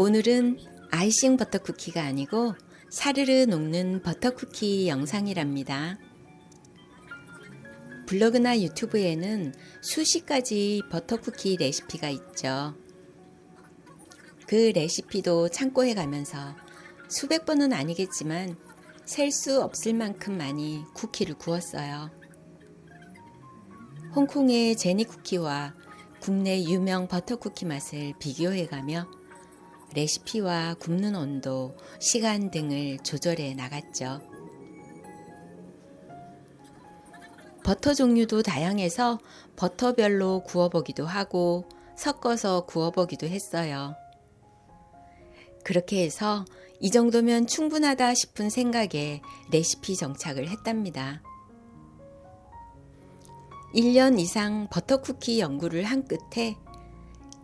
오늘은 아이싱 버터 쿠키가 아니고 사르르 녹는 버터 쿠키 영상이랍니다. 블로그나 유튜브에는 수십 가지 버터 쿠키 레시피가 있죠. 그 레시피도 참고해 가면서 수백 번은 아니겠지만 셀 수 없을 만큼 많이 쿠키를 구웠어요. 홍콩의 제니 쿠키와 국내 유명 버터 쿠키 맛을 비교해 가며 레시피와 굽는 온도, 시간 등을 조절해 나갔죠. 버터 종류도 다양해서 버터별로 구워보기도 하고 섞어서 구워보기도 했어요. 그렇게 해서 이 정도면 충분하다 싶은 생각에 레시피 정착을 했답니다. 1년 이상 버터 쿠키 연구를 한 끝에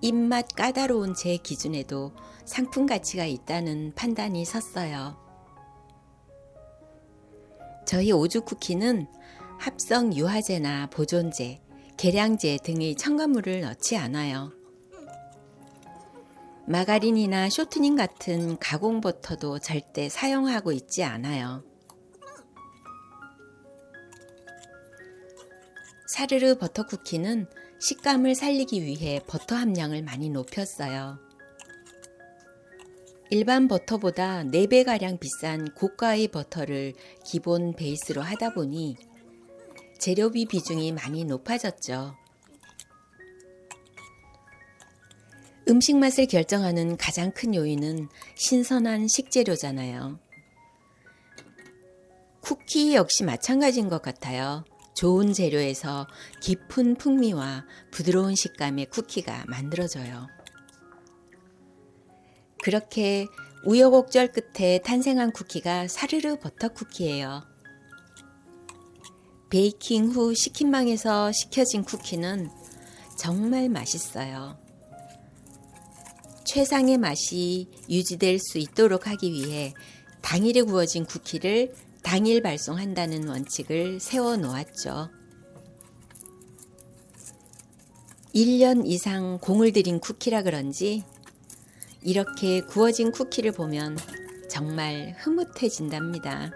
입맛 까다로운 제 기준에도 상품 가치가 있다는 판단이 섰어요. 저희 오주 쿠키는 합성 유화제나 보존제, 계량제 등의 첨가물을 넣지 않아요. 마가린이나 쇼트닝 같은 가공 버터도 절대 사용하고 있지 않아요. 사르르 버터 쿠키는 식감을 살리기 위해 버터 함량을 많이 높였어요. 일반 버터보다 4배가량 비싼 고가의 버터를 기본 베이스로 하다 보니 재료비 비중이 많이 높아졌죠. 음식 맛을 결정하는 가장 큰 요인은 신선한 식재료잖아요. 쿠키 역시 마찬가지인 것 같아요. 좋은 재료에서 깊은 풍미와 부드러운 식감의 쿠키가 만들어져요. 그렇게 우여곡절 끝에 탄생한 쿠키가 사르르 버터 쿠키예요. 베이킹 후 식힌망에서 식혀진 쿠키는 정말 맛있어요. 최상의 맛이 유지될 수 있도록 하기 위해 당일에 구워진 쿠키를 당일 발송한다는 원칙을 세워 놓았죠. 1년 이상 공을 들인 쿠키라 그런지 이렇게 구워진 쿠키를 보면 정말 흐뭇해진답니다.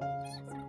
Thanks.